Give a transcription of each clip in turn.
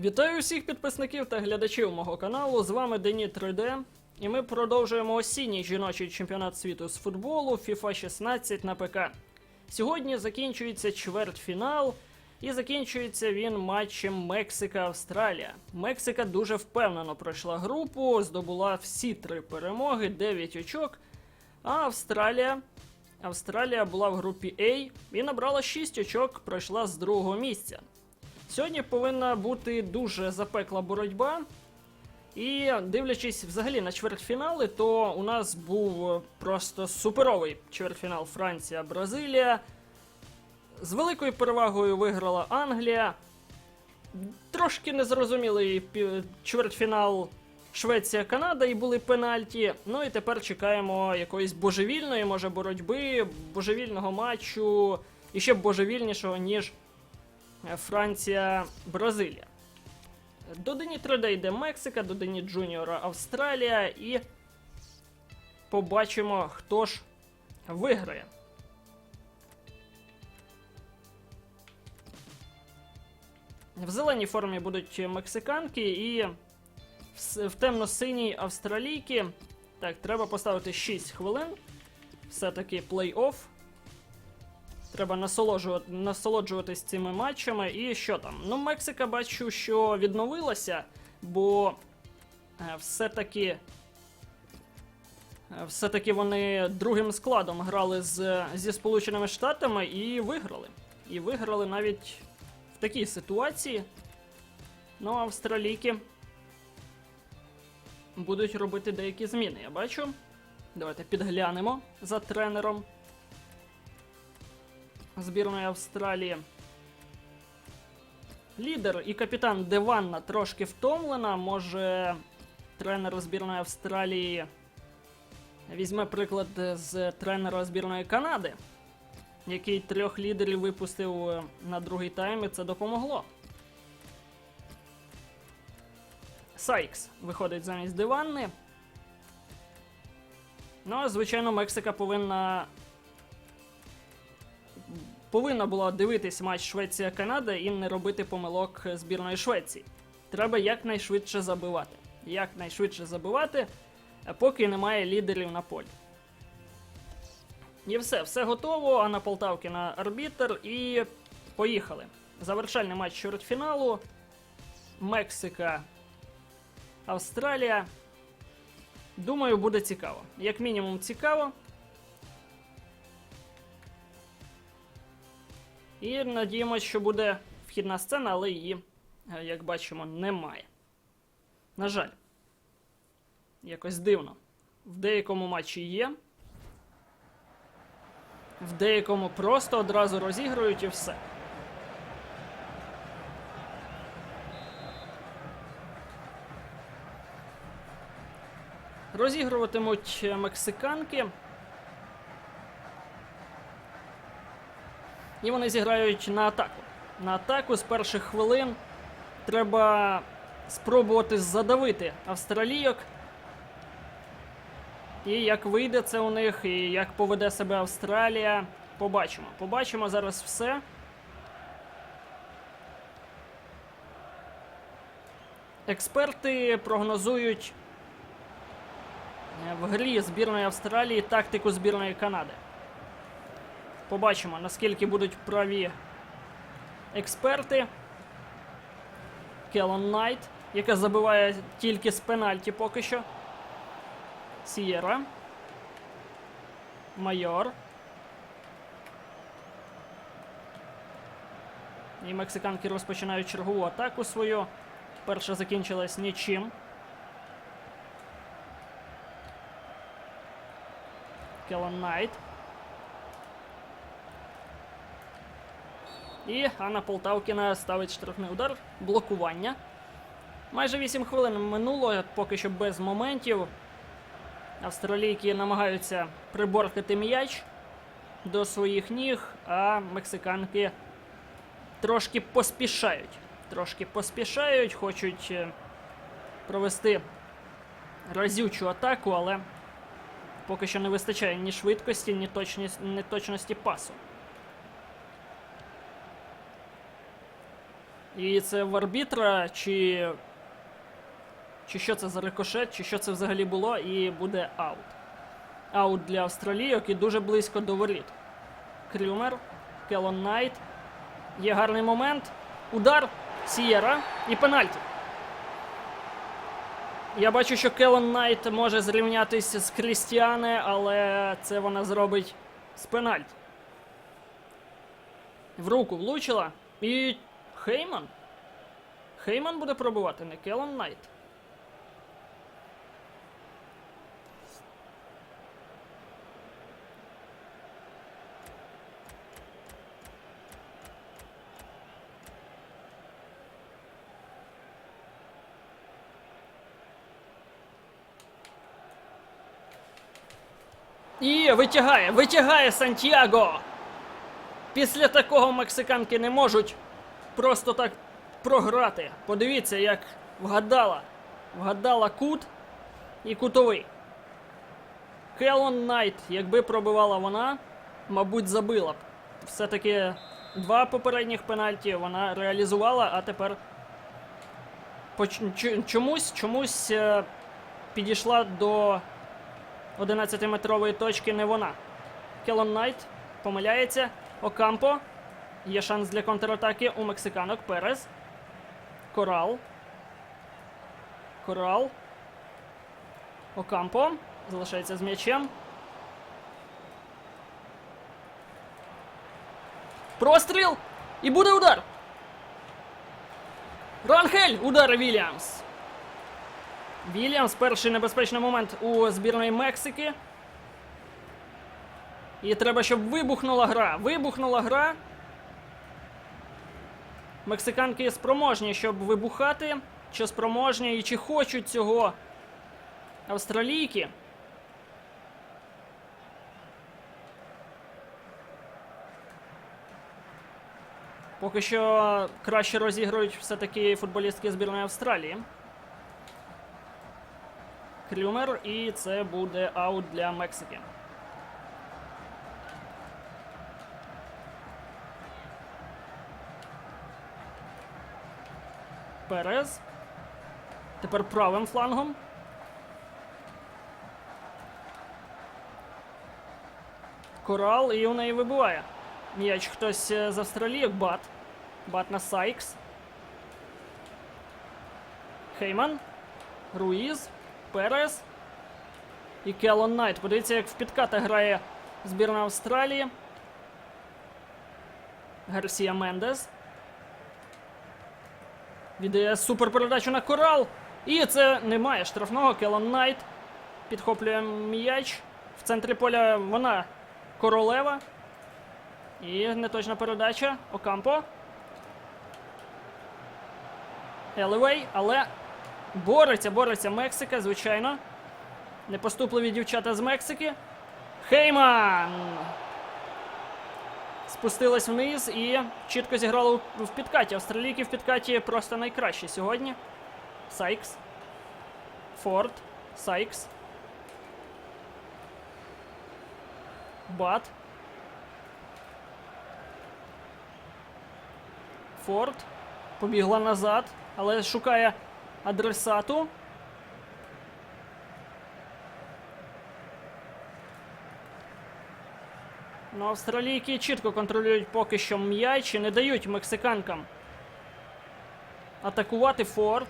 Вітаю усіх підписників та глядачів мого каналу. З вами Дені 3D. І ми продовжуємо осінній жіночий чемпіонат світу з футболу FIFA 16 на ПК. Сьогодні закінчується чвертьфінал, і закінчується він матчем Мексика-Австралія. Мексика дуже впевнено пройшла групу, здобула всі три перемоги, 9 очок. А Австралія. Австралія була в групі А і набрала 6 очок, пройшла з другого місця. Сьогодні повинна бути дуже запекла боротьба. І дивлячись взагалі на чвертьфінали, то у нас був просто суперовий чвертьфінал Франція-Бразилія. З великою перевагою виграла Англія. Трошки незрозумілий чвертьфінал Швеція-Канада і були пенальті. Ну і тепер чекаємо якоїсь божевільної, може, боротьби, божевільного матчу і ще божевільнішого, ніж е, Франція-Бразилія. До Дені 3D йде Мексика, до Дені Джуніора Австралія і побачимо, хто ж виграє. В зеленій формі будуть мексиканки і в темно-синій австралійки. Так, треба поставити 6 хвилин. Все-таки плей-офф. Треба насолоджувати, насолоджуватись цими матчами. І що там? Ну, Мексика бачу, що відновилася, бо е, все-таки. е, Все-таки вони другим складом грали з, зі Сполученими Штатами і виграли. І виграли навіть в такій ситуації. Ну, австралійки будуть робити деякі зміни, я бачу. Давайте підглянемо за тренером збірної Австралії. Лідер і капітан Деванна трошки втомлена. Може, тренер збірної Австралії візьме приклад з тренера збірної Канади, який трьох лідерів випустив на другий тайм, і це допомогло. Сайкс виходить замість Диванни. Ну, а звичайно, Мексика повинна повинна була дивитись матч Швеція-Канада і не робити помилок збірної Швеції. Треба якнайшвидше забивати. Якнайшвидше забивати, поки немає лідерів на полі. І все, все готово. Анна Полтавкіна арбітер. І поїхали. Завершальний матч чвертьфіналу. Мексика. Австралія. Думаю, буде цікаво. Як мінімум, цікаво. І надіємося, що буде вхідна сцена, але її, е, як бачимо, немає. На жаль, якось дивно. В деякому матчі є. В деякому просто одразу розігрують і все. Розігруватимуть е, мексиканки. І вони зіграють на атаку. На атаку з перших хвилин треба спробувати задавити австралійок. І як вийде це у них, і як поведе себе Австралія, побачимо. Побачимо зараз все. Експерти прогнозують е, в грі збірної Австралії тактику збірної Канади. Побачимо, наскільки будуть праві експерти. Келлон Найт, яка забиває тільки з пенальті поки що. Сієра. Майор. І мексиканки розпочинають чергову атаку свою. Перша закінчилась нічим. Келлон Найт. І Анна Полтавкіна ставить штрафний удар, блокування. Майже 8 хвилин минуло, поки що без моментів. Австралійки намагаються приборкати м'яч до своїх ніг, а мексиканки трошки поспішають. Трошки поспішають, хочуть е, провести разючу атаку, але поки що не вистачає ні швидкості, ні точність, ні точності пасу. І це в арбітра, чи. Чи що це за рикошет, чи що це взагалі було, і буде аут. Аут для австралійок і дуже близько до воріт. Крюмер, Келон Найт. Є гарний момент. Удар Сієра і пенальті. Я бачу, що Келон Найт може зрівнятися з Крістіане, але це вона зробить з пенальті. В руку влучила. І Хейман. Хейман буде пробувати, не Келон Найт. І витягає, витягає Сантьяго. Після такого мексиканки не можуть просто так програти. Подивіться, як вгадала. Вгадала кут і кутовий. Келон Найт, якби пробивала вона, мабуть, забила б. Все-таки два попередніх пенальті вона реалізувала, а тепер чомусь, чомусь е, підійшла до 11-метрової точки не вона. Келон Найт помиляється. Окампо. Є шанс для контратаки у мексиканок. Перес. Корал. Корал. Окампо. Залишається з м'ячем. Простріл! І буде удар! Ранхель! Удар Вільямс! Вільямс перший небезпечний момент у збірної Мексики. І треба, щоб вибухнула гра. Вибухнула гра. Мексиканки спроможні, щоб вибухати. Чи спроможні і чи хочуть цього австралійки. Поки що краще розігрують все-таки футболістки збірної Австралії. Крюмер, і це буде аут для Мексики. Перез. Тепер правим флангом. Корал і у неї вибиває. М'яч хтось е, з австралійок бат. Бат на Сайкс. Хейман. Руїз. Перес. І Келлон Найт. Подивіться, як в підкати грає збірна Австралії. Гарсія Мендес. Віддає суперпередачу на корал. І це немає штрафного. Келлон Найт підхоплює м'яч. В центрі поля вона королева. І неточна передача. Окампо. Елевей, але бореться, бореться Мексика, звичайно. Непоступливі дівчата з Мексики. Хейман! Спустилась вниз і чітко зіграла в підкаті. Австралійки в підкаті просто найкращі сьогодні. Сайкс. Форд. Сайкс. Бат. Форд. Побігла назад, але шукає адресату. Ну, австралійки чітко контролюють поки що м'яч і не дають мексиканкам атакувати Форд.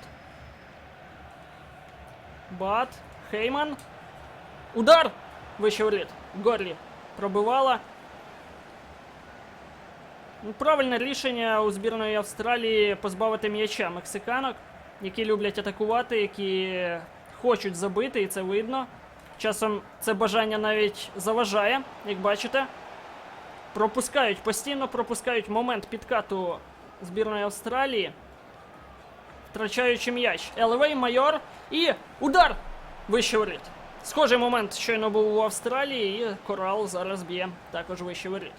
Бат. Хейман. Удар! Вище воріт. Горлі пробивала. Ну, Правильне рішення у збірної Австралії позбавити м'яча мексиканок, які люблять атакувати, які хочуть забити, і це видно. Часом це бажання навіть заважає, як бачите. Пропускають, постійно пропускають момент підкату збірної Австралії, втрачаючи м'яч. Елевей, майор і удар! Вище воріт. Схожий момент щойно був у Австралії, і Корал зараз б'є також вище воріт.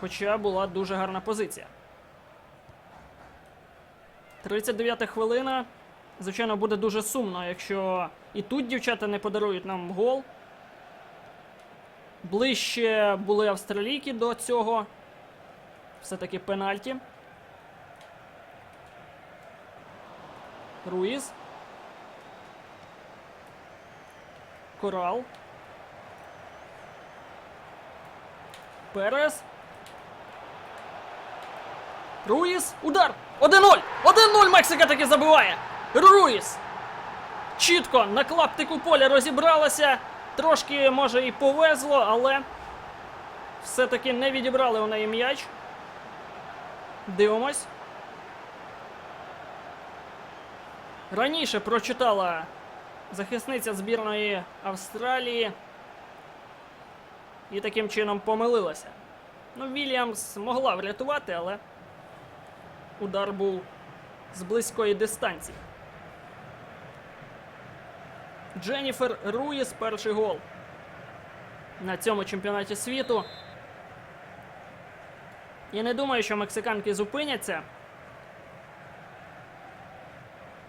Хоча була дуже гарна позиція. 39 хвилина. Звичайно, буде дуже сумно, якщо і тут дівчата не подарують нам гол. Ближче були австралійки до цього. Все-таки пенальті. Руїз. Корал. Перес. Руїс. Удар! 1-0! 1-0 Мексика таки забиває! Руїс! Чітко на клаптику поля розібралася. Трошки, може, і повезло, але все-таки не відібрали у неї м'яч. Дивимось. Раніше прочитала захисниця збірної Австралії і таким чином помилилася. Ну, Вільямс могла врятувати, але удар був з близької дистанції. Дженніфер Руїс перший гол на цьому чемпіонаті світу. Я не думаю, що мексиканки зупиняться.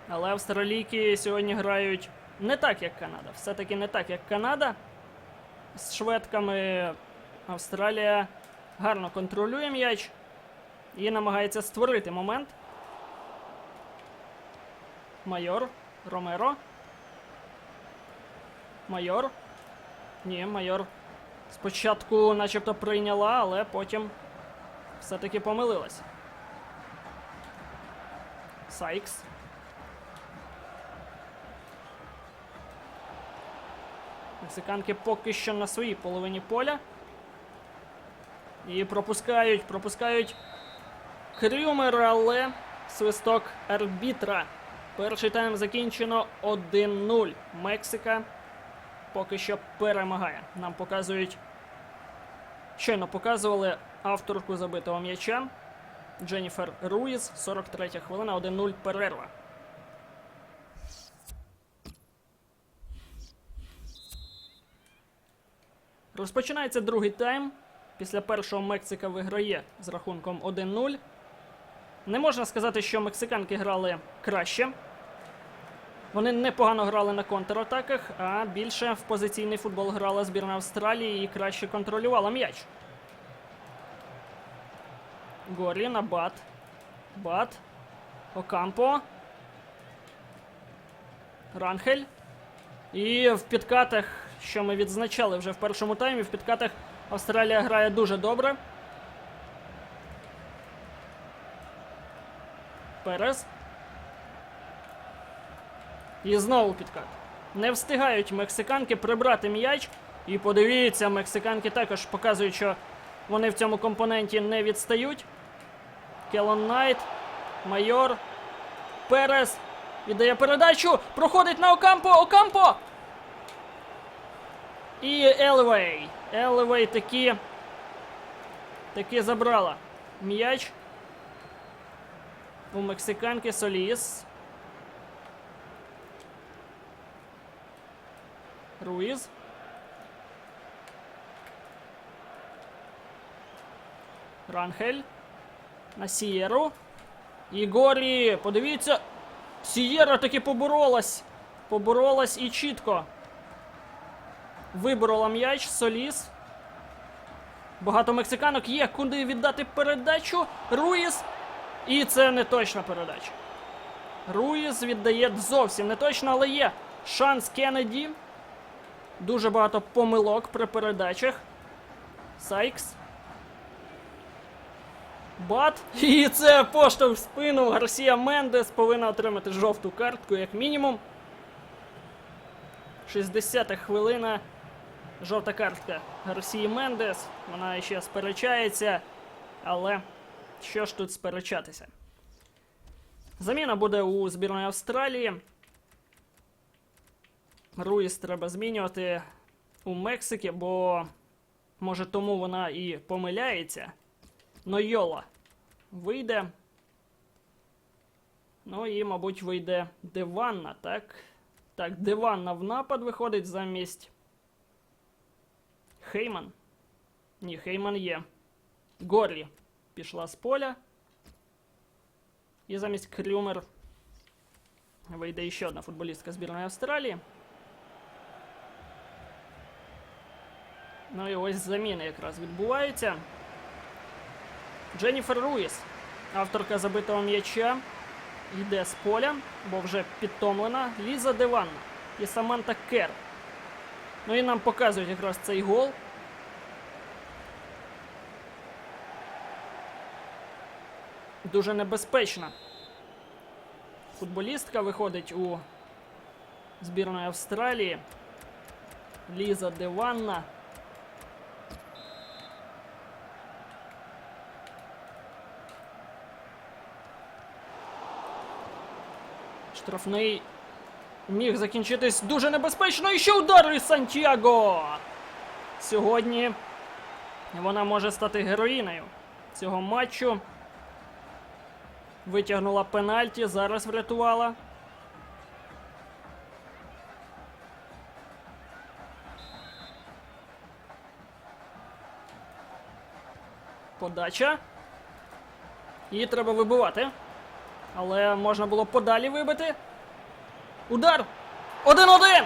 Але австралійки сьогодні грають не так, як Канада. Все-таки не так, як Канада. З шведками Австралія гарно контролює м'яч і намагається створити момент. Майор Ромеро. Майор. Ні, майор спочатку начебто прийняла, але потім все-таки помилилась. Сайкс. Мексиканки поки що на своїй половині поля. І пропускають, пропускають Крюмер, але свисток арбітра. Перший тайм закінчено 1-0. Мексика поки що перемагає. Нам показують. Щойно показували авторку забитого м'яча. Дженніфер Руїз, 43 хвилина, 1-0 перерва. Розпочинається другий тайм. Після першого Мексика виграє з рахунком 1-0. Не можна сказати, що мексиканки грали краще. Вони непогано грали на контратаках, а більше в позиційний футбол грала збірна Австралії і краще контролювала м'яч. Горі на бат. Бат. Окампо. Ранхель. І в підкатах, що ми відзначали вже в першому таймі, в підкатах Австралія грає дуже добре. Перес. І знову підкат. Не встигають мексиканки прибрати м'яч. І подивіться, мексиканки також показують, що вони в цьому компоненті не відстають. Келон Найт, Майор, Перес. Віддає передачу. Проходить на Окампо. Окампо! І Елевей. Елевей таки. Таки забрала м'яч. У мексиканки Соліс. Руїз. Ранхель. На Сієру. Ігорі, подивіться. Сієра таки поборолась. Поборолась і чітко. Виборола м'яч. Соліс. Багато мексиканок є. Куди віддати передачу? Руїз. І це не точна передача. Руїз віддає зовсім не точно, але є шанс Кеннеді. Дуже багато помилок при передачах. Сайкс. Бат. І це поштовх в спину. Гарсія Мендес повинна отримати жовту картку, як мінімум. 60-та хвилина. Жовта картка Гарсії Мендес. Вона ще сперечається. Але що ж тут сперечатися? Заміна буде у збірної Австралії. Руїс треба змінювати у Мексики, бо може тому вона і помиляється. Нойола вийде. Ну і, мабуть, вийде Диванна, так? Так, Диванна в напад виходить замість. Хейман. Ні, Хейман є. Горлі пішла з поля. І замість Крюмер вийде ще одна футболістка збірної Австралії. Ну і ось заміни якраз відбуваються. Дженніфер Руїс, авторка забитого м'яча, йде з поля, бо вже підтомлена. Ліза Деванна і Саманта Кер. Ну і нам показують якраз цей гол. Дуже небезпечна. Футболістка виходить у збірної Австралії. Ліза Деванна. Штрафний міг закінчитись дуже небезпечно. І ще удар із Сантьяго. Сьогодні вона може стати героїнею цього матчу. Витягнула пенальті, зараз врятувала. Подача. Її треба вибивати. Але можна було подалі вибити. Удар! 1-1!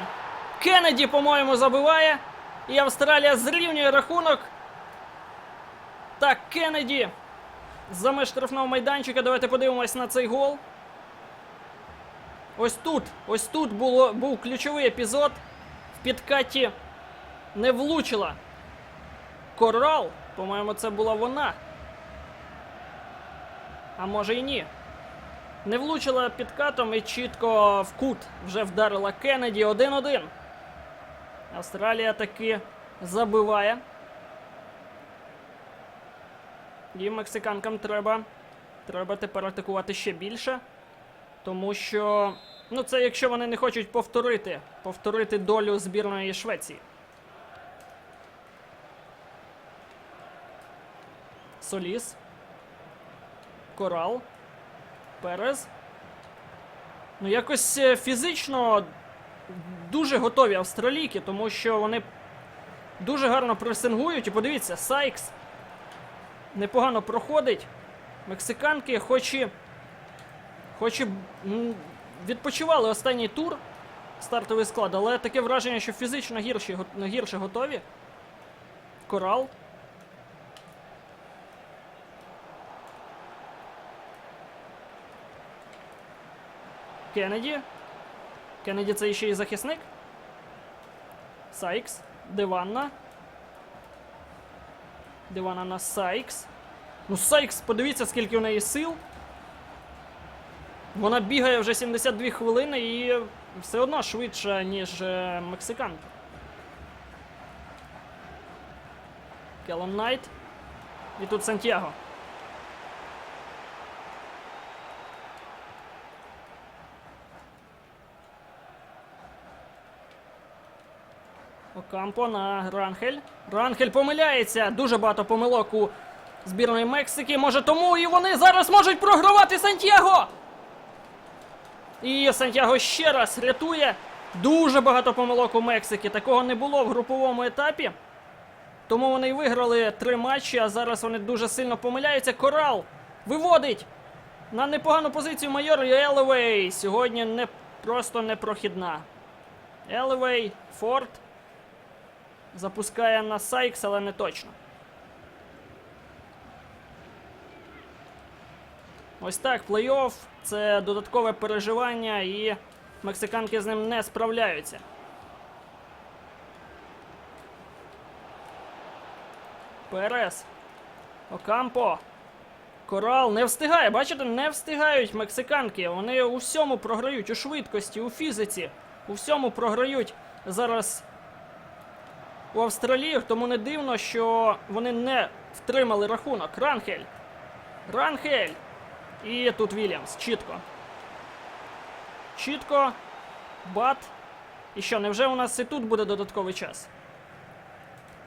Кеннеді, по-моєму, забиває. І Австралія зрівнює рахунок. Так, Кеннеді. За меж штрафного майданчика. Давайте подивимось на цей гол. Ось тут, ось тут було, був ключовий епізод. В підкаті не влучила. Корал, по-моєму, це була вона. А може і ні. Не влучила підкатом і чітко в кут вже вдарила Кеннеді 1-1. Австралія таки забиває. І мексиканкам треба. Треба тепер атакувати ще більше. Тому що. Ну, це якщо вони не хочуть повторити. Повторити долю збірної Швеції. Соліс. Корал. Перез. Ну, якось е, фізично дуже готові австралійки, тому що вони дуже гарно пресингують. І подивіться, Сайкс непогано проходить. Мексиканки, хоч і, хоч і відпочивали останній тур, стартовий склад, але таке враження, що фізично гірші, гірше готові. Корал. Кеннеді. Кеннеді це ще й захисник. Сайкс. Диванна. Дивана на Сайкс. Ну, Сайкс, подивіться, скільки в неї сил. Вона бігає вже 72 хвилини і все одно швидша, ніж е, мексиканка. Келлом Найт. І тут Сантьяго. Окампо на Ранхель. Ранхель помиляється. Дуже багато помилок у збірної Мексики. Може тому і вони зараз можуть програвати Сантьяго. І Сантьяго ще раз рятує. Дуже багато помилок у Мексики. Такого не було в груповому етапі. Тому вони й виграли три матчі, а зараз вони дуже сильно помиляються. Корал виводить на непогану позицію майор Елевей. Сьогодні не просто непрохідна. Елевей, Форд. Запускає на Сайкс, але не точно. Ось так, плей-офф це додаткове переживання, і мексиканки з ним не справляються. Перес. Окампо. Корал не встигає. Бачите, не встигають мексиканки. Вони у всьому програють, у швидкості, у фізиці. У всьому програють зараз у австраліях, тому не дивно, що вони не втримали рахунок. Ранхель. Ранхель. І тут Вільямс. Чітко. Чітко. Бат. І що, невже у нас і тут буде додатковий час?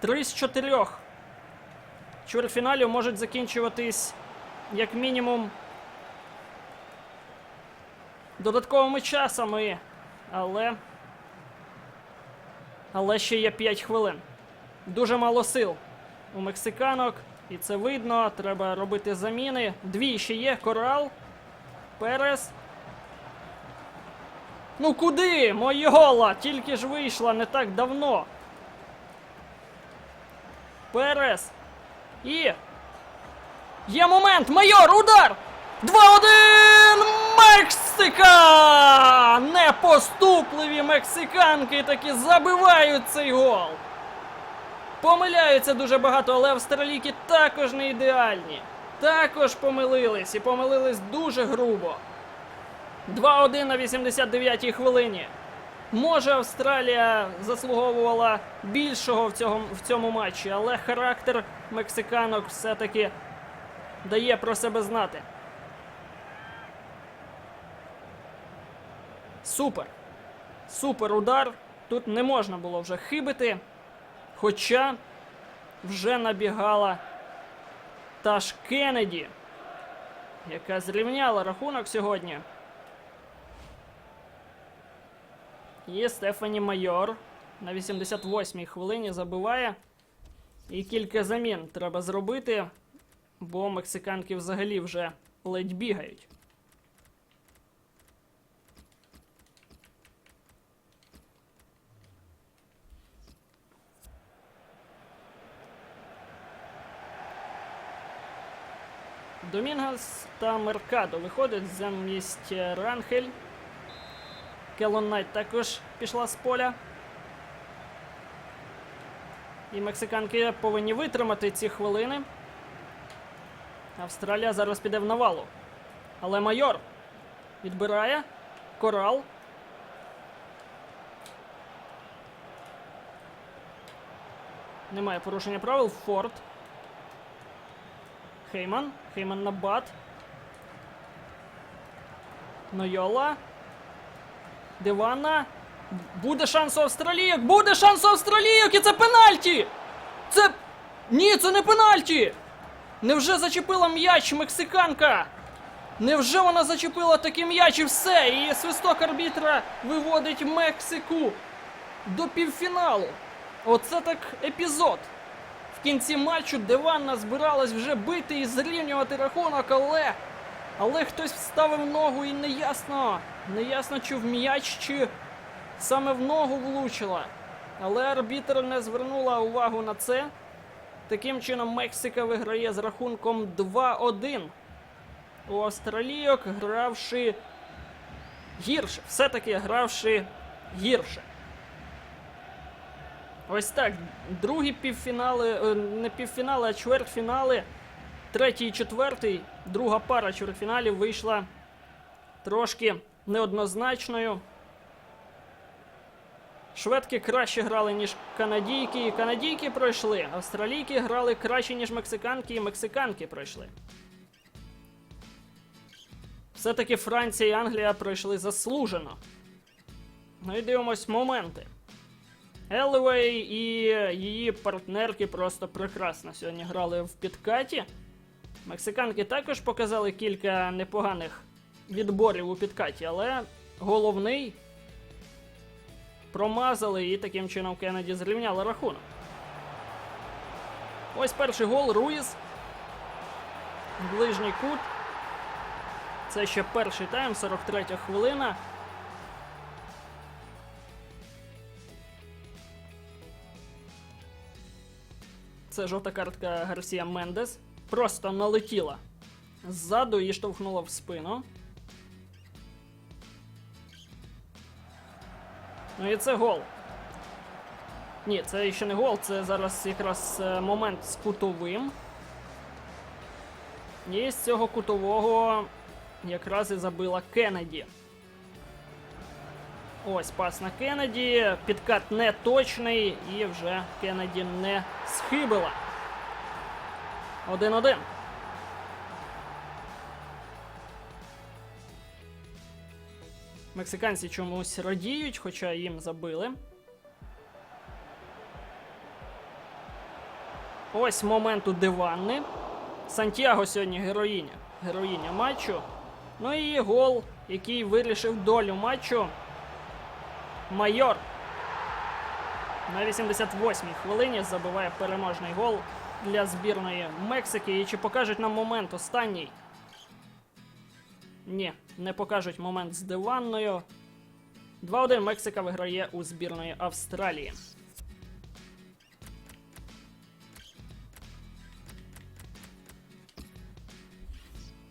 Три з чотирьох. Чвертьфіналів можуть закінчуватись як мінімум додатковими часами. Але. Але ще є 5 хвилин. Дуже мало сил у мексиканок. І це видно. Треба робити заміни. Дві ще є. Корал. Перес. Ну куди? Мойола! Тільки ж вийшла не так давно. Перес. І. Є момент! Майор! Удар! 2-1! Мексика! Непоступливі мексиканки таки забивають цей гол. Помиляються дуже багато, але австралійки також не ідеальні. Також помилились і помилились дуже грубо. 2-1 на 89-й хвилині. Може, Австралія заслуговувала більшого в цьому, в цьому матчі, але характер мексиканок все-таки дає про себе знати. Супер. Супер удар. Тут не можна було вже хибити. Хоча вже набігала та ж Кеннеді, яка зрівняла рахунок сьогодні. І Стефані Майор на 88-й хвилині забиває. І кілька замін треба зробити, бо мексиканки взагалі вже ледь бігають. Домінгас та Меркадо виходять замість е, Ранхель. Келлон Найт також пішла з поля. І мексиканки повинні витримати ці хвилини. Австралія зараз піде в навалу. Але майор відбирає. Корал. Немає порушення правил. Форд. Хейман. Хейман на бат. Нойола. Дивана. Буде шанс у австралійок! Буде шанс у австралійок! І це пенальті! Це. Ні, це не пенальті! Невже зачепила м'яч мексиканка? Невже вона зачепила такий м'яч і все? І свисток арбітра виводить Мексику до півфіналу. Оце так епізод. Кінці матчу Деванна збиралась вже бити і зрівнювати рахунок, але. Але хтось вставив ногу і неясно. Неясно, чи в м'яч, чи саме в ногу влучила. Але арбітр не звернула увагу на це. Таким чином, Мексика виграє з рахунком 2-1. У австралійок гравши гірше. Все-таки гравши гірше. Ось так. Другі півфінали, е, не півфінали, а чвертьфінали. Третій і четвертий. Друга пара чвертьфіналів вийшла трошки неоднозначною. Шведки краще грали, ніж канадійки, і канадійки пройшли. Австралійки грали краще, ніж мексиканки, і мексиканки пройшли. Все-таки Франція і Англія пройшли заслужено. Ну і дивимось моменти. Елвей і її партнерки просто прекрасно сьогодні грали в підкаті. Мексиканки також показали кілька непоганих відборів у підкаті, але головний промазали і таким чином Кеннеді зрівняли рахунок. Ось перший гол Руїз. Ближній кут. Це ще перший тайм, 43 хвилина. Це жовта картка Гарсія Мендес. Просто налетіла ззаду і штовхнула в спину. Ну і це гол. Ні, це ще не гол, це зараз якраз е, момент з кутовим. І з цього кутового якраз і забила Кеннеді. Ось пас на Кеннеді. Підкат не точний і вже Кеннеді не схибила. 1-1. Мексиканці чомусь радіють, хоча їм забили. Ось момент у диванни. Сантьяго сьогодні героїня. Героїня матчу. Ну і гол, який вирішив долю матчу. Майор. На 88-й хвилині забиває переможний гол для збірної Мексики. І чи покажуть нам момент останній? Ні, не покажуть момент з диванною. 2-1 Мексика виграє у збірної Австралії.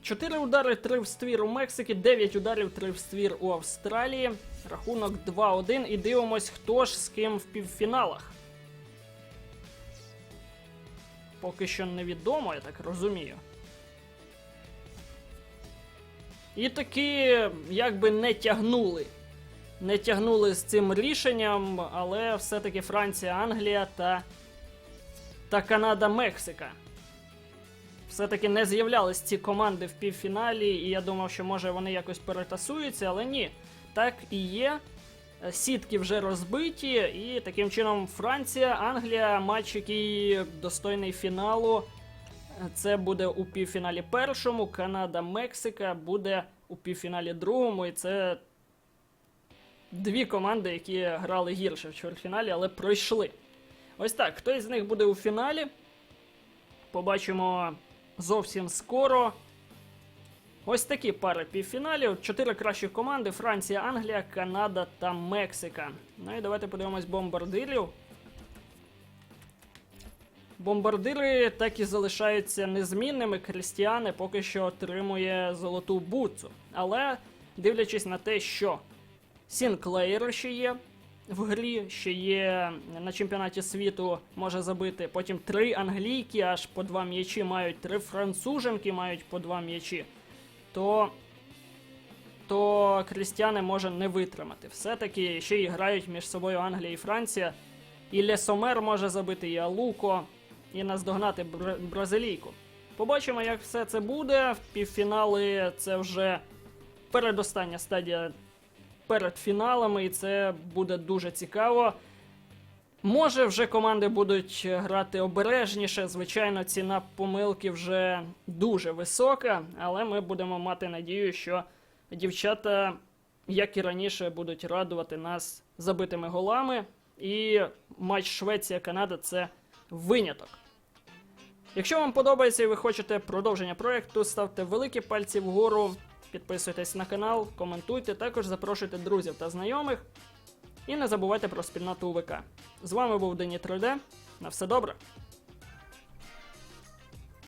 4 удари, 3 в ствір у Мексики, 9 ударів, 3 в ствір у Австралії. Рахунок 2-1. І дивимось, хто ж з ким в півфіналах. Поки що невідомо, я так розумію. І таки, якби не тягнули. Не тягнули з цим рішенням, але все-таки Франція, Англія та, та Канада, Мексика. Все-таки не з'являлись ці команди в півфіналі, і я думав, що може вони якось перетасуються, але ні. Так і є. Е, Сітки вже розбиті, і таким чином Франція, Англія, матч, який достойний фіналу. Е, Це буде у півфіналі першому. Канада, Мексика буде у півфіналі другому. І це дві команди, які грали гірше в чвертьфіналі, але пройшли. Ось так. Хто із них буде у фіналі? Побачимо зовсім скоро. Ось такі пари півфіналів. Чотири кращі команди: Франція, Англія, Канада та Мексика. Ну і давайте подивимось бомбардирів. Бомбардири так і залишаються незмінними. Крістіани поки що отримує золоту буцу. Але дивлячись на те, що Сінклеєр ще є в грі, ще є на чемпіонаті світу, може забити. Потім три англійки, аж по два м'ячі мають, три француженки мають по два м'ячі. То, то Крістіани може не витримати. Все-таки ще й грають між собою Англія і Франція. І Лесомер може забити, і Алуко, і наздогнати бра- бразилійку. Побачимо, як все це буде. В півфінали це вже передостання стадія перед фіналами, і це буде дуже цікаво. Може, вже команди будуть грати обережніше. Звичайно, ціна помилки вже дуже висока, але ми будемо мати надію, що дівчата, як і раніше, будуть радувати нас забитими голами. І матч Швеція-Канада це виняток. Якщо вам подобається і ви хочете продовження проекту, ставте великі пальці вгору, підписуйтесь на канал, коментуйте, також запрошуйте друзів та знайомих. І не забувайте про спільноту УВК. З вами був Дені 3D. На все добре!